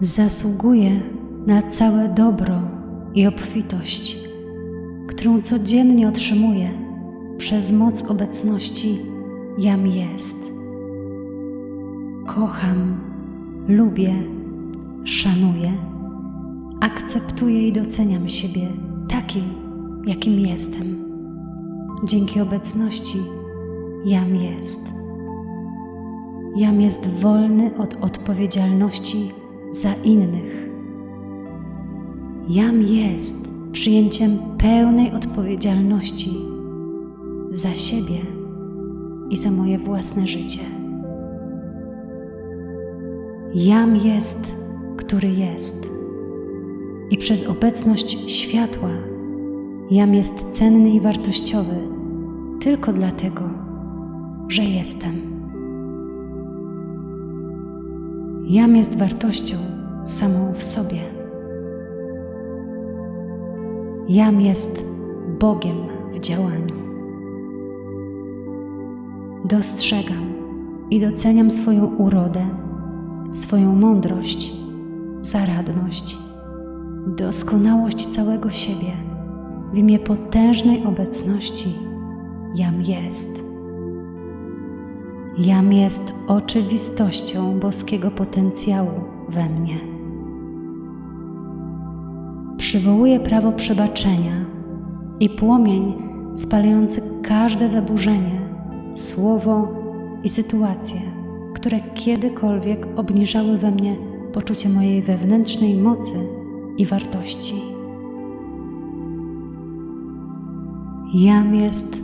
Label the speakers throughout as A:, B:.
A: Zasługuję na całe dobro i obfitość, którą codziennie otrzymuję przez moc obecności Jam jest. Kocham, lubię, szanuję, akceptuję i doceniam siebie takim, jakim jestem. Dzięki obecności Jam jest. Jam jest wolny od odpowiedzialności za innych. Jam jest przyjęciem pełnej odpowiedzialności za siebie i za moje własne życie. Jam jest, który jest. I przez obecność światła Jam jest cenny i wartościowy tylko dlatego, że jestem. Jam jest wartością samą w sobie. Jam jest Bogiem w działaniu. Dostrzegam i doceniam swoją urodę, swoją mądrość, zaradność, doskonałość całego siebie w imię potężnej obecności Jam jest. Jam jest oczywistością boskiego potencjału we mnie. Przywołuję prawo przebaczenia i płomień spalający każde zaburzenie, słowo i sytuacje, które kiedykolwiek obniżały we mnie poczucie mojej wewnętrznej mocy i wartości. Jam jest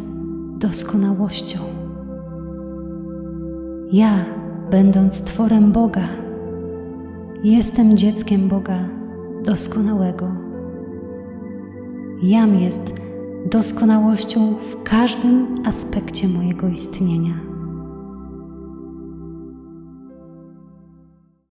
A: doskonałością. Ja, będąc tworem Boga, jestem dzieckiem Boga doskonałego. Jam jest doskonałością w każdym aspekcie mojego istnienia.